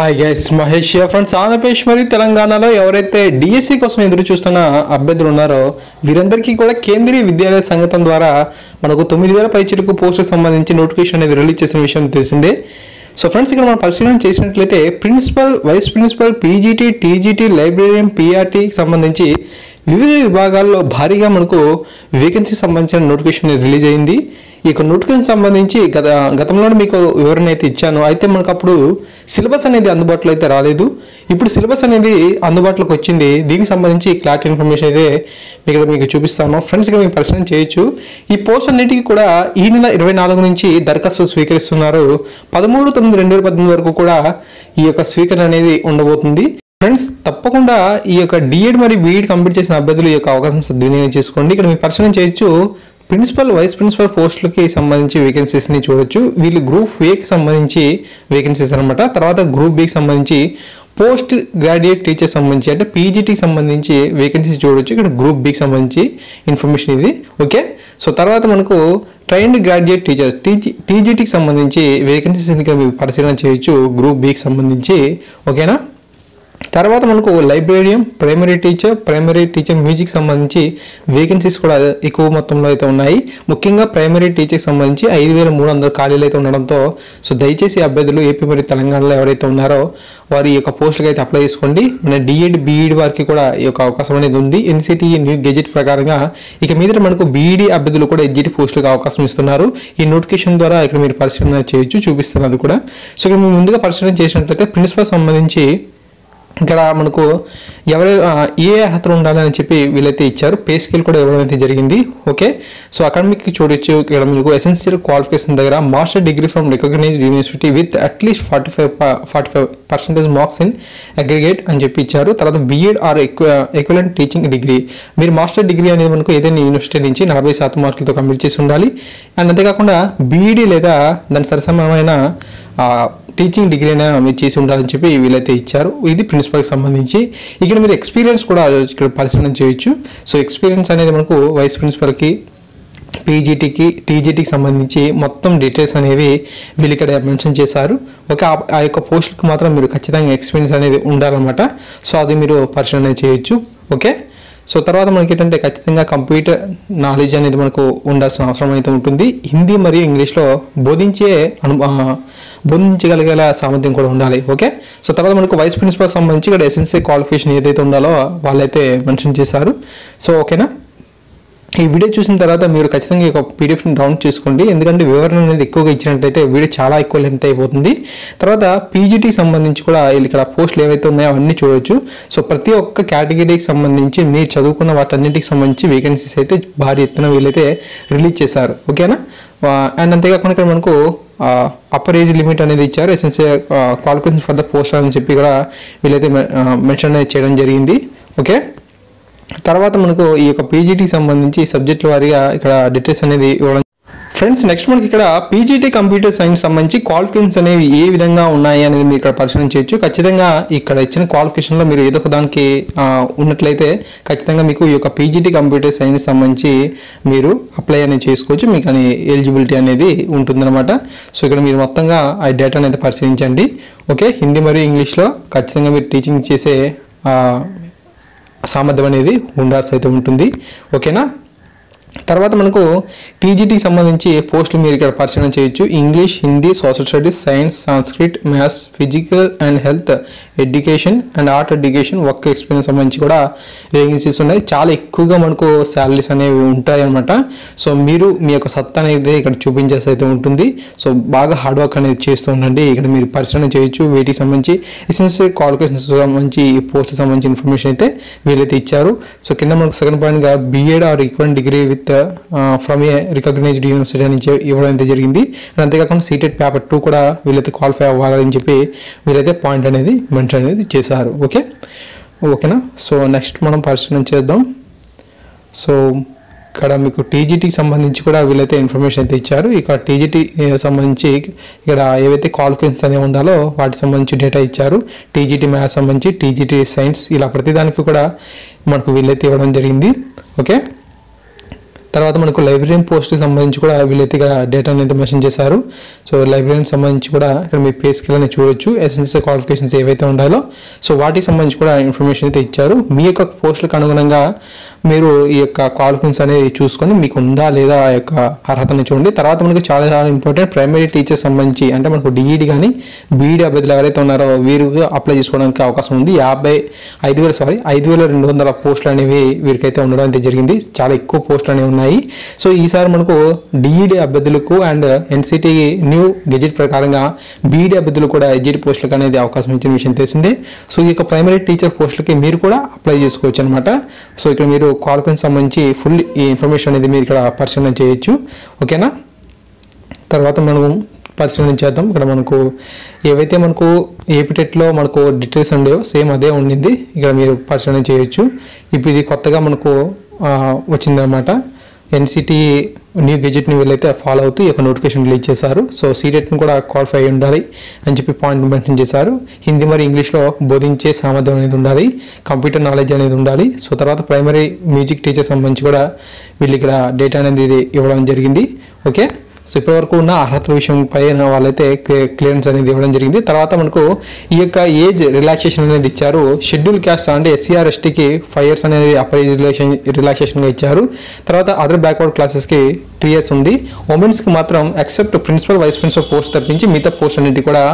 Hi guys Mahesh friends Andhra Pradesh మరియు తెలంగాణలో ఎవరైతే డిఎస్సి కోసం ఎదురు చూస్తున్న అభ్యర్థులు ఉన్నారో వీరందరికీ కూడా కేంద్రీయ విద్యాలయ సంగతం ద్వారా మనకు తొమ్మిది వేల పైచిలకు పోస్టుకు సంబంధించి నోటిఫికేషన్ అనేది రిలీజ్ చేసిన విషయం తెలిసిందే. సో ఫ్రెండ్స్ ఇక్కడ మనం పరిశీలన చేసినట్లయితే principal vice principal PGT TGT librarian పీఆర్టీకి సంబంధించి వివిధ విభాగాల్లో భారీగా మనకు వేకెన్సీ సంబంధించిన నోటిఫికేషన్ రిలీజ్ అయింది. ఈ యొక్క నోటిఫికేషన్ సంబంధించి గత గతంలో మీకు వివరణ అయితే ఇచ్చాను. అయితే మనకు అప్పుడు సిలబస్ అనేది అందుబాటులో అయితే రాలేదు. ఇప్పుడు సిలబస్ అనేది అందుబాటులోకి వచ్చింది. దీనికి సంబంధించి క్లారిటీ ఇన్ఫర్మేషన్ అయితే ఇక్కడ మీకు చూపిస్తాను. ఫ్రెండ్స్ ఇక్కడ మీకు పరిశీలన చేయొచ్చు. ఈ పోస్ట్ అన్నిటికీ కూడా ఈ నెల ఇరవై నాలుగు నుంచి దరఖాస్తు స్వీకరిస్తున్నారు. పదమూడు తొమ్మిది రెండు వేల పద్దెనిమిది వరకు కూడా ఈ యొక్క స్వీకరణ అనేది ఉండబోతుంది. ఫ్రెండ్స్ తప్పకుండా ఈ యొక్క డిఎడ్ మరియు బీఎడ్ కంప్లీట్ చేసిన అభ్యర్థులు ఈ యొక్క అవకాశం సద్వినియోగం చేసుకోండి. ఇక్కడ మీ పరిశీలన చేయొచ్చు. ప్రిన్సిపల్ వైస్ ప్రిన్సిపల్ పోస్టులకి సంబంధించి వేకెన్సీస్ని చూడొచ్చు. వీళ్ళు గ్రూప్ ఏకి సంబంధించి వేకెన్సీస్ అనమాట తర్వాత గ్రూప్ బికి సంబంధించి పోస్ట్ గ్రాడ్యుయేట్ టీచర్ సంబంధించి అంటే పీజీటీకి సంబంధించి వేకెన్సీస్ చూడొచ్చు. ఇక్కడ గ్రూప్ బికి సంబంధించి ఇన్ఫర్మేషన్ ఇది. ఓకే సో తర్వాత మనకు ట్రైన్డ్ గ్రాడ్యుయేట్ టీచర్ టీజీ టీజీటీకి సంబంధించి వేకెన్సీస్ ఇక్కడ మీరు పరిశీలన చేయొచ్చు? గ్రూప్ బికి సంబంధించి. ఓకేనా తర్వాత మనకు librarian primary teacher primary teacher music సంబంధించి వేకెన్సీస్ కూడా ఎక్కువ మొత్తంలో అయితే ఉన్నాయి. ముఖ్యంగా ప్రైమరీ టీచర్కి సంబంధించి ఐదు వేల మూడు వందల ఖాళీలు అయితే ఉండడంతో సో దయచేసి అభ్యర్థులు ఏపీ మరియు తెలంగాణలో ఎవరైతే ఉన్నారో వారి ఈ యొక్క పోస్టులకు అయితే అప్లై చేసుకోండి. మన డిఎడ్ బీఈడి వారికి కూడా ఈ యొక్క అవకాశం అనేది ఉంది. ఎన్సిటి న్యూ గెజెట్ ప్రకారంగా ఇక మీద మనకు బీఈడి అభ్యర్థులు కూడా ఎగ్జిట్ పోస్టులకు అవకాశం ఇస్తున్నారు. ఈ నోటిఫికేషన్ ద్వారా ఇక్కడ మీరు పరిశీలన చేయొచ్చు చూపిస్తున్నారు కూడా. సో ఇక్కడ మీరు ముందుగా పరిశీలన చేసినట్లయితే ప్రిన్సిపల్ సంబంధించి ఇక్కడ మనకు ఎవరు ఏ అర్హతలు ఉండాలని చెప్పి వీళ్ళైతే ఇచ్చారు. పే స్కేల్ కూడా ఇవ్వడం అయితే జరిగింది. ఓకే? సో అకాడమిక్ చూడొచ్చు. ఇక్కడ మీకు ఎసెన్షియల్ క్వాలిఫికేషన్ దగ్గర master degree from recognised university with at least forty five forty five percentage marks in aggregate అని చెప్పి ఇచ్చారు. తర్వాత B Ed or equivalent teaching degree మీరు మాస్టర్ డిగ్రీ అనేది మనకు ఏదైనా యూనివర్సిటీ నుంచి నలభై శాతం మార్కులతో కంప్లీట్ చేసి ఉండాలి. అండ్ అంతేకాకుండా బీఈడి లేదా దాని సరసమైన టీచింగ్ డిగ్రీ అయినా మీరు చేసి ఉండాలని చెప్పి వీళ్ళైతే ఇచ్చారు. ఇది ప్రిన్సిపల్కి సంబంధించి. ఇక్కడ మీరు ఎక్స్పీరియన్స్ కూడా ఇక్కడ పరిశీలన చేయొచ్చు. సో ఎక్స్పీరియన్స్ అనేది మనకు వైస్ ప్రిన్సిపల్కి పీజీటీకి టీజీటీకి సంబంధించి మొత్తం డీటెయిల్స్ అనేవి వీళ్ళు ఇక్కడ మెన్షన్ చేశారు. ఓకే ఆ- యొక్క పోస్టులకు మాత్రం మీరు ఖచ్చితంగా ఎక్స్పీరియన్స్ అనేది ఉండాలన్నమాట. సో అది మీరు పరిశీలన చేయొచ్చు. ఓకే? సో తర్వాత మనకి ఏంటంటే ఖచ్చితంగా కంప్యూటర్ నాలెడ్జ్ అనేది మనకు ఉండాల్సిన అవసరం అయితే ఉంటుంది. హిందీ మరియు ఇంగ్లీష్లో బోధించే అను బోధించగలిగేలా సామర్థ్యం కూడా ఉండాలి ఓకే? సో తర్వాత మనకు వైస్ ప్రిన్సిపల్ సంబంధించి ఇక్కడ ఎస్ఎన్సీ క్వాలిఫికేషన్ ఏదైతే ఉండాలో వాళ్ళైతే మెన్షన్ చేశారు. సో ఓకేనా? ఈ వీడియో చూసిన తర్వాత మీరు ఖచ్చితంగా ఈ ఒక పీడిఎఫ్ని డౌన్లోడ్ చేసుకోండి. ఎందుకంటే వివరణ అనేది ఎక్కువగా ఇచ్చినట్టయితే వీడియో చాలా ఎక్కువ లెంత్ అయిపోతుంది. తర్వాత పీజీటీకి సంబంధించి కూడా ఇక్కడ పోస్టులు ఏవైతే ఉన్నాయో అవన్నీ చూడొచ్చు. సో ప్రతి ఒక్క కేటగిరీకి సంబంధించి మీరు చదువుకున్న వాటన్నిటికి సంబంధించి వేకెన్సీస్ అయితే భారీ ఎత్తున వీళ్ళైతే రిలీజ్ చేశారు. ఓకేనా? అండ్ అంతేకాకుండా ఇక్కడ మనకు అప్పర్ ఏజ్ లిమిట్ అనేది ఇచ్చారు. S N C qualification for the post అని చెప్పి కూడా వీళ్ళైతే మెన్షన్ అనేది చేయడం జరిగింది. ఓకే తర్వాత మనకు ఈ యొక్క పీజీటీకి సంబంధించి సబ్జెక్టుల వారీగా ఇక్కడ డీటెయిల్స్ అనేది ఇవ్వడం ఫ్రెండ్స్ నెక్స్ట్ మనకి ఇక్కడ పీజీటీ కంప్యూటర్ సైన్స్ సంబంధించి క్వాలిఫికేషన్స్ అనేవి ఏ విధంగా ఉన్నాయి అనేది మీరు ఇక్కడ పరిశీలన చేయొచ్చు. ఖచ్చితంగా ఇక్కడ ఇచ్చిన క్వాలిఫికేషన్లో మీరు ఏదో ఒక దానికి ఉన్నట్లయితే ఖచ్చితంగా మీకు ఈ యొక్క పీజీటీ కంప్యూటర్ సైన్స్ సంబంధించి మీరు అప్లై అనేది చేసుకోవచ్చు. మీకు అని ఎలిజిబిలిటీ అనేది ఉంటుందన్నమాట. సో ఇక్కడ మీరు మొత్తంగా ఆ డేటా అనేది పరిశీలించండి. ఓకే హిందీ మరియు ఇంగ్లీష్లో ఖచ్చితంగా మీరు టీచింగ్ చేసే సామర్థ్యం అనేది ఉండాల్సి అయితే ఉంటుంది. ఓకేనా తర్వాత మనకు టీజీటీకి సంబంధించి పోస్టులు మీరు ఇక్కడ పరిశీలన చేయొచ్చు. English Hindi social studies science Sanskrit maths physical and health education and art education work experience సంబంధించి కూడా వేకెన్సీస్ ఉన్నాయి. చాలా ఎక్కువగా మనకు శాలరీస్ అనేవి ఉంటాయి అనమాట సో మీరు మీ యొక్క సత్తా అనేది ఇక్కడ చూపించేసి అయితే ఉంటుంది. సో బాగా హార్డ్ వర్క్ అనేది చేస్తూ ఉండండి. ఇక్కడ మీరు పరిశీలన చేయొచ్చు. వీటికి సంబంధించి ఎసెన్షియల్ క్వాలిఫికేషన్స్ సంబంధించి ఈ పోస్ట్ సంబంధించి ఇన్ఫర్మేషన్ అయితే వీళ్ళైతే ఇచ్చారు. సో కింద మనకు సెకండ్ పాయింట్గా B Ed or equal degree with with from a recognised university అని ఇవ్వడం అయితే జరిగింది. అండ్ అంతేకాకుండా సీటెడ్ పేపర్ టూ కూడా వీళ్ళైతే క్వాలిఫై అవ్వాలని చెప్పి వీళ్ళైతే పాయింట్ అనేది మెన్షన్ అనేది చేశారు. ఓకే ఓకేనా సో నెక్స్ట్ మనం పరిశీలన చేద్దాం. సో ఇక్కడ మీకు టీజీటీకి సంబంధించి కూడా వీళ్ళైతే ఇన్ఫర్మేషన్ అయితే ఇచ్చారు. ఇక్కడ టీజీటీ సంబంధించి ఇక్కడ ఏవైతే క్వాలిఫికేషన్స్ అనేవి ఉండాలో వాటికి సంబంధించి డేటా ఇచ్చారు. టీజీటీ మ్యాథ్స్ సంబంధించి టీజీటీ సైన్స్ ఇలా ప్రతిదానికి కూడా మనకు వీళ్ళైతే ఇవ్వడం జరిగింది. ఓకే తర్వాత మనకు లైబ్రరీన్ పోస్ట్కి సంబంధించి కూడా వీళ్ళైతే ఇక్కడ డేటా అనేది మెన్షన్ చేశారు. సో లైబ్రరీకి సంబంధించి కూడా ఇక్కడ మీ పే స్కిల్ అనేది చూడొచ్చు ఎసెన్షియల్ క్వాలిఫికేషన్స్ ఏవైతే ఉండాలో సో వాటికి సంబంధించి కూడా ఇన్ఫర్మేషన్ అయితే ఇచ్చారు. మీ యొక్క పోస్టులకు అనుగుణంగా మీరు ఈ యొక్క క్వాలిఫికేషన్స్ అనేది చూసుకొని మీకు ఉందా లేదా ఆ యొక్క అర్హతని చూడండి. తర్వాత మనకు చాలా చాలా ఇంపార్టెంట్ ప్రైమరీ టీచర్ సంబంధించి అంటే మనకు డిఈడి కానీ బీఈడి అభ్యర్థులు ఎవరైతే ఉన్నారో వీరు అప్లై చేసుకోవడానికి అవకాశం ఉంది. యాభై ఐదు వేల సారీ ఐదు వేల రెండు వందల పోస్టులు అనేవి వీరికైతే ఉండడం అయితే జరిగింది. చాలా ఎక్కువ పోస్టులు అనేవి ఉన్నాయి. సో ఈసారి మనకు డిఈడి అభ్యర్థులకు and N C T new gazette ప్రకారంగా బీఈడి అభ్యర్థులు కూడా ఎడ్జిట్ పోస్టులకు అనేది అవకాశం ఇచ్చిన విషయం తెలిసిందే. సో ఈ యొక్క ప్రైమరీ టీచర్ పోస్టులకి మీరు కూడా అప్లై చేసుకోవచ్చు అనమాట సో ఇక్కడ మీరు క్వాలిఫికేషన్ సంబంధించి ఫుల్ ఈ ఇన్ఫర్మేషన్ అనేది మీరు ఇక్కడ పరిశీలన చేయొచ్చు. ఓకేనా? తర్వాత మనం పరిశీలన చేద్దాం. ఇక్కడ మనకు ఏవైతే మనకు ఏపీటెట్లో మనకు డీటెయిల్స్ ఉండేవో సేమ్ అదే ఉండింది. ఇక్కడ మీరు పరిశీలన చేయొచ్చు. ఇప్పుడు ఇది కొత్తగా మనకు వచ్చిందనమాట ఎన్సిటీ న్యూ గెజెట్ని వీళ్ళైతే ఫాలో అవుతూ ఈ యొక్క నోటిఫికేషన్ రిలీజ్ చేశారు. సో సీరియట్ని కూడా క్వాలిఫై ఉండాలి అని చెప్పి పాయింట్ మెన్షన్ చేశారు. హిందీ మరి ఇంగ్లీష్లో బోధించే సామర్థ్యం అనేది ఉండాలి. కంప్యూటర్ నాలెడ్జ్ అనేది ఉండాలి. సో తర్వాత ప్రైమరీ మ్యూజిక్ టీచర్ సంబంధించి కూడా వీళ్ళు ఇక్కడ డేటా అనేది ఇది ఇవ్వడం జరిగింది. ఓకే సో ఇప్పటివరకు ఉన్న అర్హతల విషయం పైన వాళ్ళైతే క్లియరెన్స్ అనేది ఇవ్వడం జరిగింది. తర్వాత మనకు ఈ యొక్క ఏజ్ రిలాక్సేషన్ అనేది ఇచ్చారు. షెడ్యూల్ క్యాస్ట్ అంటే ఎస్సీఆర్ ఎస్టీకి ఫైవ్ ఇయర్స్ అనేది అప్పర్ ఏజ్ రిలాక్సేషన్ రిలాక్సేషన్గా ఇచ్చారు. తర్వాత అదర్ బ్యాక్వర్డ్ క్లాసెస్కి త్రీ ఇయర్స్ ఉంది. ఉమెన్స్కి మాత్రం except principal vice principal post తప్పించి మిగతా పోస్ట్ అన్నిటి కూడా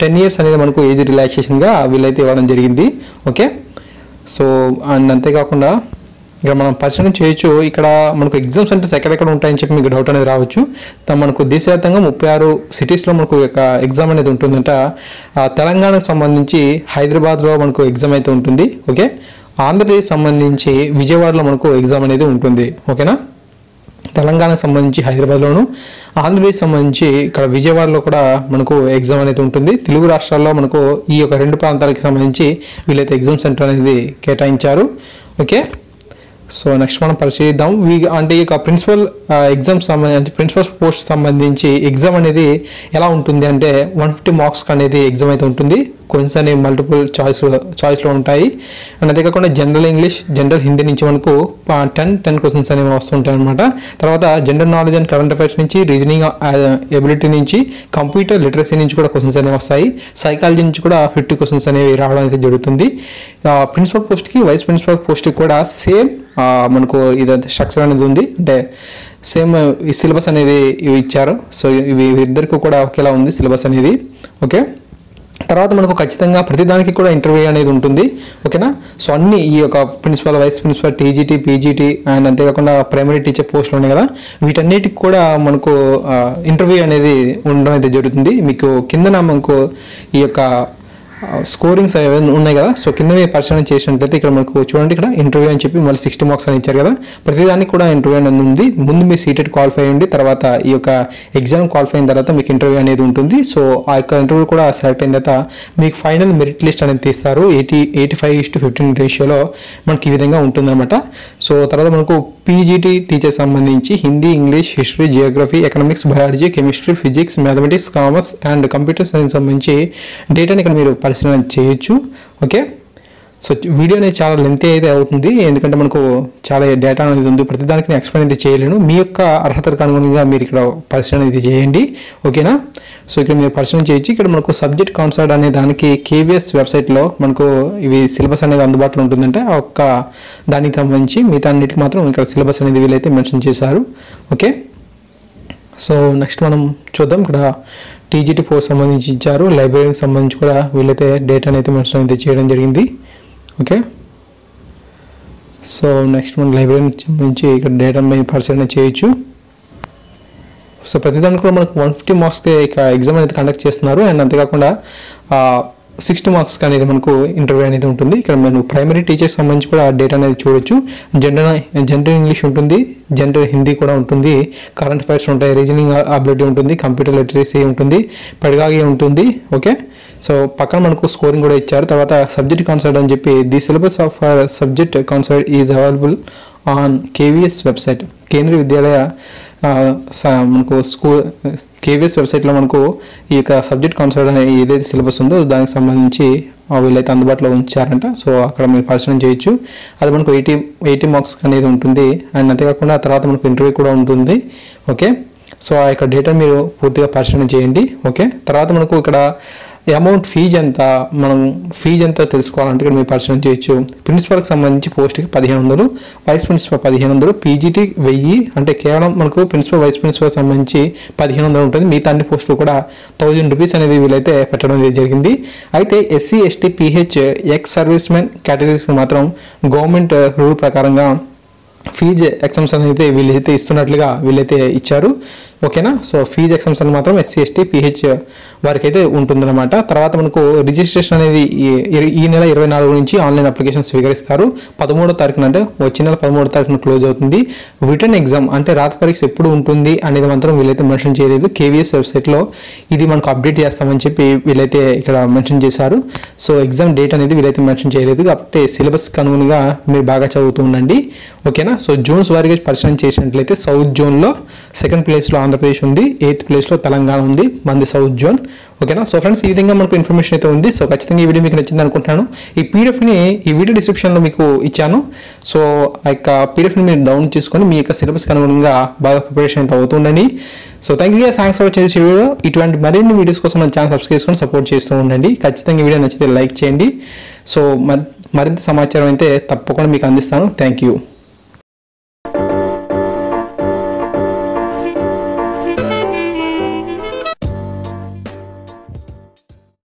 టెన్ ఇయర్స్ అనేది మనకు ఏజ్ రిలాక్సేషన్గా వీళ్ళైతే ఇవ్వడం జరిగింది. ఓకే? సో అండ్ అంతేకాకుండా ఇక్కడ మనం పరిశీలన చేయొచ్చు. ఇక్కడ మనకు ఎగ్జామ్ సెంటర్స్ ఎక్కడెక్కడ ఉంటాయని చెప్పి మీకు డౌట్ అనేది రావచ్చు. మనకు దేశవ్యాప్తంగా ముప్పై ఆరు సిటీస్లో మనకు యొక్క ఎగ్జామ్ అనేది ఉంటుందంట. తెలంగాణకు సంబంధించి హైదరాబాద్లో మనకు ఎగ్జామ్ అయితే ఉంటుంది. ఓకే? ఆంధ్రప్రదేశ్ సంబంధించి విజయవాడలో మనకు ఎగ్జామ్ అనేది ఉంటుంది. ఓకేనా? తెలంగాణకు సంబంధించి హైదరాబాద్లోను ఆంధ్రప్రదేశ్ సంబంధించి ఇక్కడ విజయవాడలో కూడా మనకు ఎగ్జామ్ అనేది ఉంటుంది. తెలుగు రాష్ట్రాల్లో మనకు ఈ యొక్క రెండు ప్రాంతాలకు సంబంధించి వీళ్ళైతే ఎగ్జామ్ సెంటర్ అనేది కేటాయించారు. ఓకే? సో నెక్స్ట్ మనం పరిశీలిద్దాం. వీ అంటే ఈ యొక్క ప్రిన్సిపల్ ఎగ్జామ్ సంబంధించి ప్రిన్సిపల్ పోస్ట్ సంబంధించి ఎగ్జామ్ అనేది ఎలా ఉంటుంది అంటే వన్ ఫిఫ్టీ మార్క్స్ అనేది ఎగ్జామ్ అయితే ఉంటుంది. క్వశ్చన్స్ అనేవి మల్టిపుల్ చాయిస్ చాయిస్లో ఉంటాయి. అండ్ అంతేకాకుండా జనరల్ ఇంగ్లీష్ జనరల్ హిందీ నుంచి మనకు టెన్ టెన్ క్వశ్చన్స్ అనేవి వస్తుంటాయి అనమాట తర్వాత general knowledge and current affairs నుంచి రీజనింగ్ ఎబిలిటీ uh, నుంచి కంప్యూటర్ లిటరసీ నుంచి కూడా క్వశ్చన్స్ అనేవి వస్తాయి. సైకాలజీ నుంచి కూడా ఫిఫ్టీ క్వశ్చన్స్ అనేవి రావడం అయితే జరుగుతుంది. ప్రిన్సిపల్ పోస్ట్కి వైస్ ప్రిన్సిపల్ పోస్ట్కి కూడా సేమ్ మనకు ఇది స్ట్రక్చర్ అనేది ఉంది. అంటే సేమ్ ఈ సిలబస్ అనేది ఇవి ఇచ్చారు. సో ఇవి ఇద్దరికి కూడా ఒకేలా ఉంది సిలబస్ అనేది. ఓకే తర్వాత మనకు ఖచ్చితంగా ప్రతిదానికి కూడా ఇంటర్వ్యూ అనేది ఉంటుంది. ఓకేనా? సో అన్ని ఈ యొక్క principal vice principal TGT PGT and అంతేకాకుండా ప్రైమరీ టీచర్ పోస్టులు ఉన్నాయి కదా? వీటన్నిటికి కూడా మనకు ఇంటర్వ్యూ అనేది ఉండడం అయితే జరుగుతుంది. మీకు కిందన మనకు ఈ యొక్క స్కోరింగ్స్ ఉన్నాయి కదా? సో కింద మీరు పరిశీలన చేసినట్లయితే ఇక్కడ మనకు చూడండి ఇక్కడ ఇంటర్వ్యూ అని చెప్పి మళ్ళీ సిక్స్టీ మార్క్స్ అని ఇచ్చారు కదా? ప్రతిదానికి కూడా ఇంటర్వ్యూ అనేది ఉంది. ముందు మీ సీటెడ్ క్వాలిఫై అయ్యండి తర్వాత ఈ యొక్క ఎగ్జామ్ క్వాలిఫై అయిన తర్వాత మీకు ఇంటర్వ్యూ అనేది ఉంటుంది. సో ఆ యొక్క ఇంటర్వ్యూ కూడా సెలెక్ట్ అయిన తర్వాత మీకు ఫైనల్ మెరిట్ లిస్ట్ అనేది తీస్తారు. Eighty eighty five is to fifteen రేషియోలో మనకి ఈ విధంగా ఉంటుందన్నమాట. సో తర్వాత మనకు పీజీటీ టీచర్ సంబంధించి Hindi English history geography economics biology chemistry physics mathematics commerce and computer science సంబంధించి డేటాని ఇక్కడ మీరు పరిశీలన చేయొచ్చు. ఓకే? సో వీడియో అనేది చాలా లెంతీ అయితే అవుతుంది ఎందుకంటే మనకు చాలా డేటా అనేది ఉంది. ప్రతిదానికి నేను ఎక్స్ప్లెయిన్ అయితే చేయలేను. మీ యొక్క అర్హతకు అనుగుణంగా మీరు ఇక్కడ పరిశీలన అయితే చేయండి. ఓకేనా సో ఇక్కడ మీరు పరిశీలన చేయొచ్చు. ఇక్కడ మనకు సబ్జెక్ట్ కాన్సర్ట్ అనే దానికి కేవీఎస్ వెబ్సైట్లో మనకు ఇవి సిలబస్ అనేది అందుబాటులో ఉంటుందంటే. ఆ ఒక్క దానికి సంబంధించి మిగతా అన్నిటికి మాత్రం ఇక్కడ సిలబస్ అనేది వీళ్ళైతే మెన్షన్ చేశారు. ఓకే సో నెక్స్ట్ మనం చూద్దాం. ఇక్కడ టీజీటీ పోస్ట్ సంబంధించి ఇచ్చారు. లైబ్రరీకి సంబంధించి కూడా వీళ్ళైతే డేటా అయితే మెన్షన్ అయితే చేయడం జరిగింది. ఓకే సో నెక్స్ట్ మనం లైబ్రరీ నుంచి ఇక్కడ డేటా మీద పరిశీలన చేయొచ్చు. సో ప్రతిదానికి కూడా మనకు వన్ ఫిఫ్టీ మార్క్స్కి ఇక ఎగ్జామ్ అనేది కండక్ట్ చేస్తున్నారు. అండ్ అంతేకాకుండా సిక్స్టీ మార్క్స్కి అనేది మనకు ఇంటర్వ్యూ అనేది ఉంటుంది. ఇక్కడ మేము ప్రైమరీ టీచర్స్ సంబంధించి కూడా డేటా అనేది చూడొచ్చు. జనరల్ జనరల్ ఇంగ్లీష్ ఉంటుంది. జనరల్ హిందీ కూడా ఉంటుంది. కరెంట్ అఫైర్స్ ఉంటాయి. రీజనింగ్ అబిలిటీ ఉంటుంది. కంప్యూటర్ లిటరసీ ఉంటుంది. పెడగాగి ఉంటుంది. ఓకే సో పక్కన మనకు స్కోరింగ్ కూడా ఇచ్చారు. తర్వాత సబ్జెక్ట్ కాన్సర్ట్ అని చెప్పి the syllabus of subject concerned is available on KVS website Kendriya Vidyalaya మనకు స్కూల్ కేవీఎస్ వెబ్సైట్లో మనకు ఈ యొక్క సబ్జెక్ట్ కాన్సర్ట్ అనే ఏదైతే సిలబస్ ఉందో దానికి సంబంధించి వీళ్ళైతే అందుబాటులో ఉంచారంట. సో అక్కడ మీరు పరిశీలన చేయొచ్చు. అది మనకు ఎయిటీ ఎయిటీ మార్క్స్ అనేది ఉంటుంది. అండ్ అంతేకాకుండా తర్వాత మనకు ఇంటర్వ్యూ కూడా ఉంటుంది. ఓకే? సో ఆ యొక్క డేటా మీరు పూర్తిగా పరిశీలన చేయండి. ఓకే? తర్వాత మనకు ఇక్కడ అమౌంట్ ఫీజు ఎంత మనం ఫీజు ఎంత తెలుసుకోవాలంటే ఇక్కడ మీరు పరిశీలన చేయొచ్చు. ప్రిన్సిపల్కి సంబంధించి పోస్ట్కి పదిహేను వందలు వైస్ ప్రిన్సిపల్ పదిహేను వందలు పీజీటీ వెయ్యి అంటే కేవలం మనకు ప్రిన్సిపల్ వైస్ ప్రిన్సిపల్ సంబంధించి పదిహేను వందలు ఉంటుంది. మిగతా అన్ని పోస్టులు కూడా థౌజండ్ రూపీస్ అనేది వీళ్ళైతే పెట్టడం అనేది జరిగింది. అయితే SC ST PH ex service men కేటగిరీస్కి మాత్రం గవర్నమెంట్ uh, రూల్ ప్రకారంగా ఫీజు ఎగ్జామ్స్ అనేది వీళ్ళైతే ఇస్తున్నట్లుగా వీళ్ళైతే ఇచ్చారు. ఓకేనా? సో ఫీజు ఎగ్జామ్స్ అని మాత్రం ఎస్సీ ఎస్టీ పిహెచ్ వారికి అయితే ఉంటుందన్నమాట. తర్వాత మనకు రిజిస్ట్రేషన్ అనేది ఈ- నెల ఇరవై నాలుగు నుంచి ఆన్లైన్ అప్లికేషన్ స్వీకరిస్తారు. పదమూడో తారీఖున అంటే వచ్చే నెల పదమూడో తారీఖున క్లోజ్ అవుతుంది. రిటర్న్ ఎగ్జామ్ అంటే రాత పరీక్ష ఎప్పుడు ఉంటుంది అనేది మాత్రం వీళ్ళైతే మెన్షన్ చేయలేదు. కేవీఎస్ వెబ్సైట్లో ఇది మనకు అప్డేట్ చేస్తామని చెప్పి వీళ్ళైతే ఇక్కడ మెన్షన్ చేశారు. సో ఎగ్జామ్ డేట్ అనేది వీళ్ళైతే మెన్షన్ చేయలేదు. కాబట్టి సిలబస్ కనుగుణంగా మీరు బాగా చదువుతూ ఉండండి. ఓకేనా? సో జోన్స్ వారిగా పరిశీలన చేసినట్లయితే సౌత్ జోన్లో సెకండ్ ప్లేస్లో ఆంధ్రప్రదేశ్ ఉంది ఎయిత్ ప్లేస్లో తెలంగాణ ఉంది మంది సౌత్ జోన్ ఓకేనా సో ఫ్రెండ్స్ ఈ విధంగా మనకు ఇన్ఫర్మేషన్ అయితే ఉంది. సో ఖచ్చితంగా ఈ వీడియో మీకు నచ్చింది అనుకుంటున్నాను. ఈ పీడిఎఫ్ని ఈ వీడియో డిస్క్రిప్షన్లో మీకు ఇచ్చాను. సో ఆ యొక్క పీడిఎఫ్ని మీరు డౌన్ చేసుకొని మీ యొక్క సిలబస్కి అనుగుణంగా బాగా ప్రిపరేషన్ అయితే అవుతుండండి so thank you thanks for వచ్చేసి వీడియో ఇటువంటి మరిన్ని వీడియోస్ కోసం మన ఛానల్ సబ్స్క్రైబ్ చేసుకొని సపోర్ట్ చేస్తూ ఉండండి. ఖచ్చితంగా ఈ వీడియో నచ్చితే లైక్ చేయండి. సో మరింత సమాచారం అయితే తప్పకుండా మీకు అందిస్తాను. Thank you